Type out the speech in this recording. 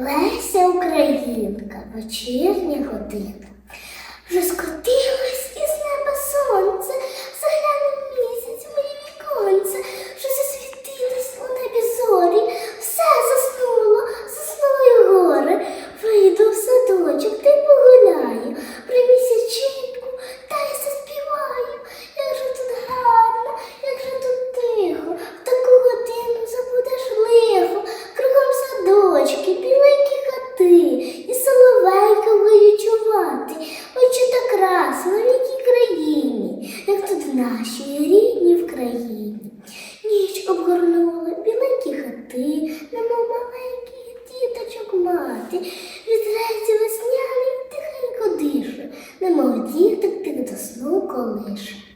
Леся Українка, вечірня година. великій країні, як тут в нашій рідній в країні. Ніч обгорнула біленькі хати, немов маленьких діточок мати. Візреці весняний тихенько дише, немов діток тих до сну колише.